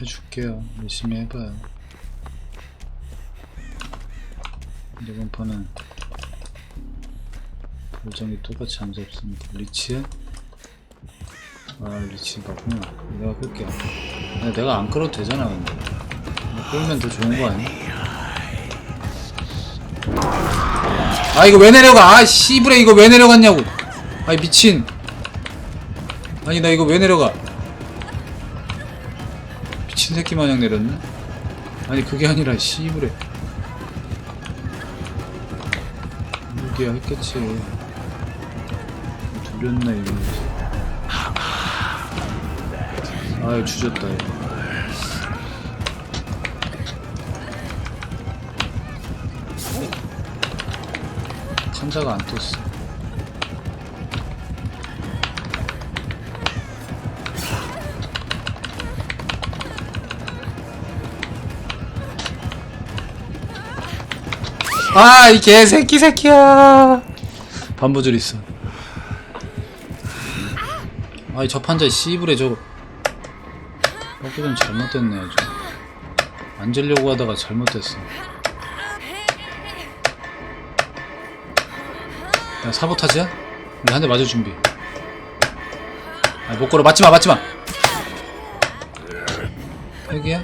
해줄게요. 열심히 해봐요. 이번 판은 발정이 똑같이 안 잡습니다. 리치? 아 리치 맞구나. 내가 끌게. 아니, 내가 안 끌어도 되잖아 근데. 뭐 끌면 더 좋은 거 아니야? 아 이거 왜 내려가? 아 씨부레 이거 왜 내려갔냐고. 아이 미친. 아니 나 이거 왜 내려가? 미친 새끼 마냥 내렸네? 아니 그게 아니라 씨부레. 여기야 했겠지. 돌렸나 이거. 아유 주졌다 이거. 판자가 안 떴어. 아, 이 개새끼 새끼야. 반부줄 있어. 아이, 저 판자 씨부레 저거. 먹기 전 잘못됐네요, 저. 앉으려고 하다가 잘못됐어. 야, 사보타지야? 우리 한 대 맞을 준비. 아, 못 걸어. 맞지 마, 맞지 마. 여기야?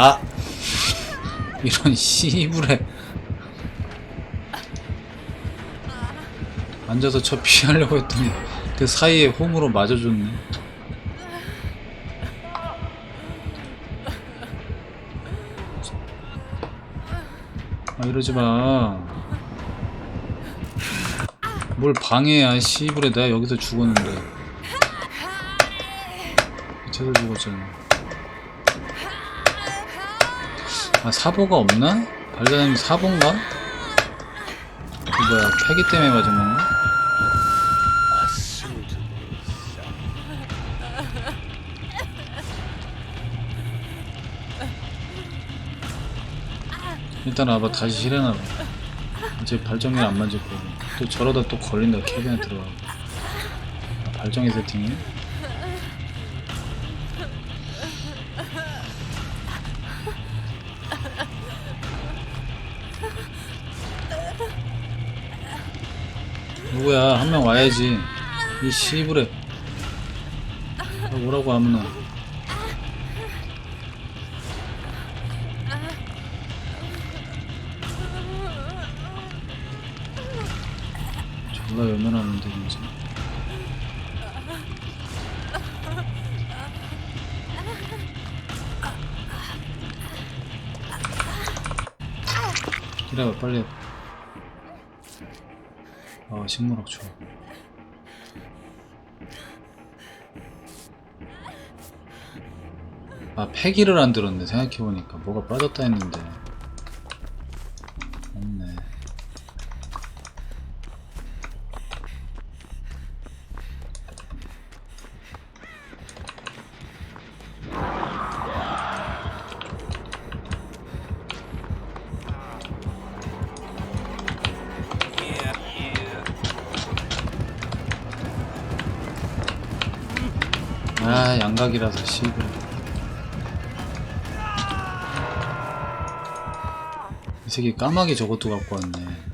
아 이런 씨부레. 앉아서 저 피하려고 했더니 그 사이에 홈으로 맞아줬네. 아 이러지마. 뭘 방해야 씨부레. 내가 여기서 죽었는데. 밑에서 죽었잖아 아 사보가 없나? 발사님 사보인가? 그 뭐야 패기 때문에 맞은 건가? 일단 와봐 다시 실행하봐 이제 발정이 안 맞을 거고 또 저러다 또 걸린다 캐비넷 들어가고 아, 발정이 세팅이 누구야? 한 명 와야지. 이 씨부레. 아, 오라고 아무나 졸라 연연하는데 진짜. 기다려 빨리 아 식물학 좋아 아 폐기를 안 들었네. 생각해보니까 뭐가 빠졌다 했는데 양각이라서 씨발 이 새끼 까마귀 저것도 갖고 왔네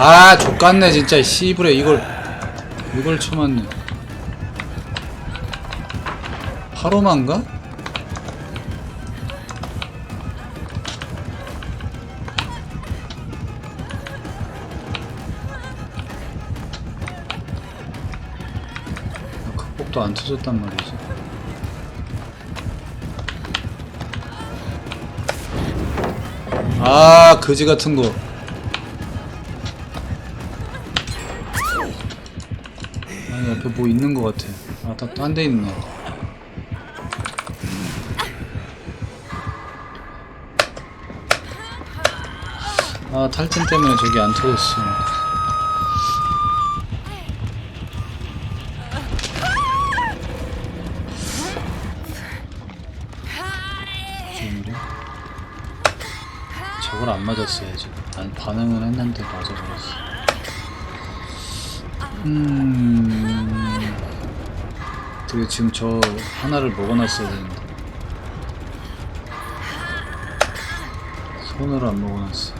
아 족같네 진짜. 씨부레 이걸 이걸 쳐맞네. 파로만가? 극복도 안 터졌단 말이지. 아 거지 같은 거 옆에 뭐 있는 거 같아. 아딴 데 있네. 아 탈진 때문에 저기 안 터졌어. 저걸 안 맞았어야지. 난 반응은 했는데 맞아버렸어. 음 되게 지금 저 하나를 먹어놨어야 되는데 손으로 안 먹어놨어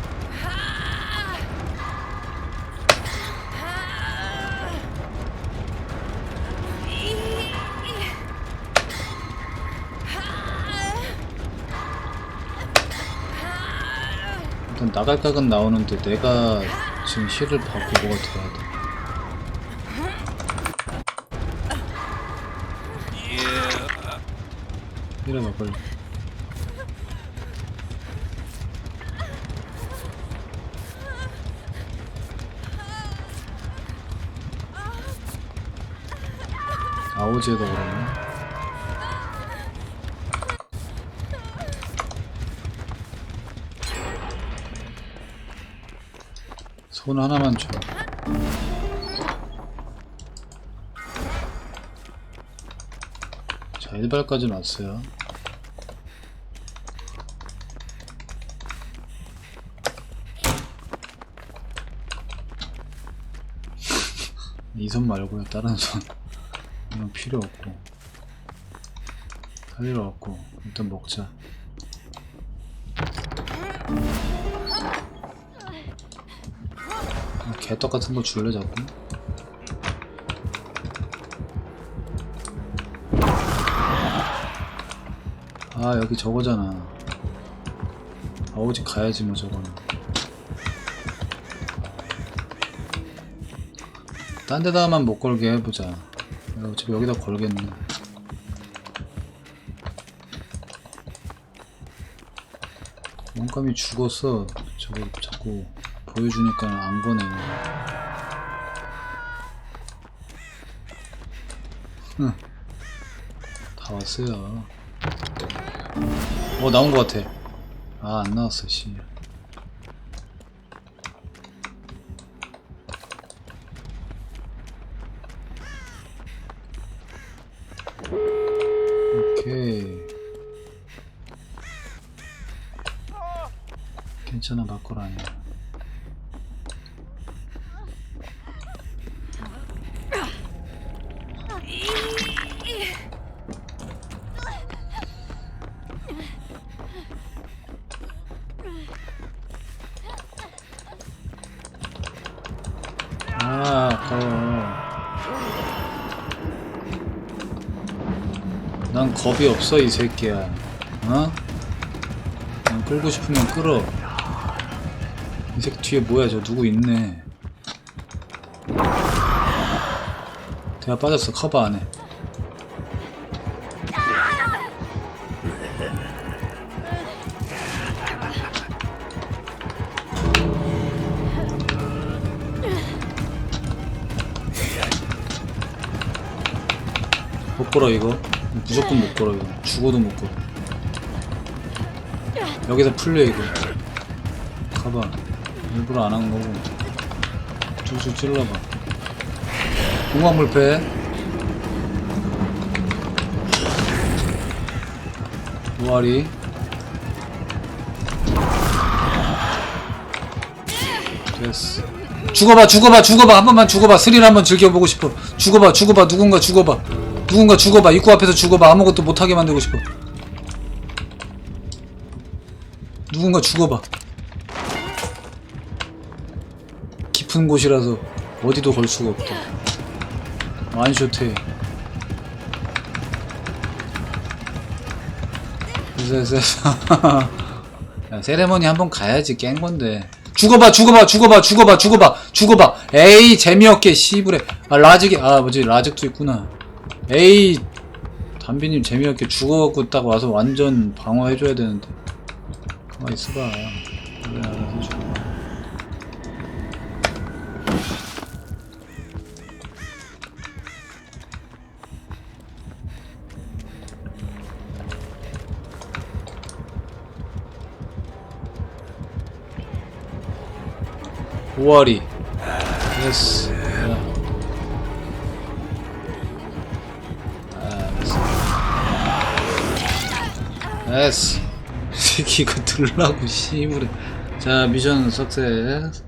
일단 나갈 각은 나오는데 내가 지금 힐을 받고 뭐가 돼야 돼. 이래봐 빨리. 아오지에다 그러네. 손 하나만 줘. 자, 1발까지는 왔어요. 이 손 말고요, 다른 손. 이건 필요 없고. 할 일 없고. 일단 먹자. 개떡 같은 거 줄래 자꾸? 아 여기 저거잖아 아오지 가야지 뭐 저거는 딴 데다만 못 걸게 해보자. 어차피 여기다 걸겠네. 원감이 죽었어. 저거 자꾸 보여주니까 안 보내 흥. 다 왔어요. 어 나온 것 같아. 아 안 나왔어 씨 오케이 괜찮아 아니야 아, 아까워. 난 겁이 없어, 이 새끼야. 어? 난 끌고 싶으면 끌어. 이 새끼 뒤에 뭐야, 저 누구 있네. 대가 빠졌어, 커버 안에. 못 걸어 이거. 무조건 못 걸어 이거. 죽어도 못 걸어. 여기서 풀려 이거. 가봐 일부러 안 한 거고. 쭉쭉 찔러봐. 공황물패 노아리. 됐어. 죽어봐 죽어봐 죽어봐. 한 번만 죽어봐. 스릴 한번 즐겨보고 싶어. 죽어봐 죽어봐. 누군가 죽어봐. 누군가 죽어봐. 입구 앞에서 죽어봐. 아무것도 못하게 만들고 싶어. 누군가 죽어봐 깊은 곳이라서 어디도 걸 수가 없다. 됐어 됐어 야, 세레머니 한번 가야지. 깬 건데. 죽어봐 죽어봐 죽어봐 죽어봐 죽어봐 죽어봐. 에이 재미없게 씨부레. 아 라직이 아 뭐지 라직도 있구나. 에이 담비님 재미없게 죽어갖고 딱 와서 완전 방어해줘야 되는데. 가만히 있어봐. 그래 알아서 죽어 오월이 예스 예스 이 새끼 이거 들라고 씨부래 자 미션 석세스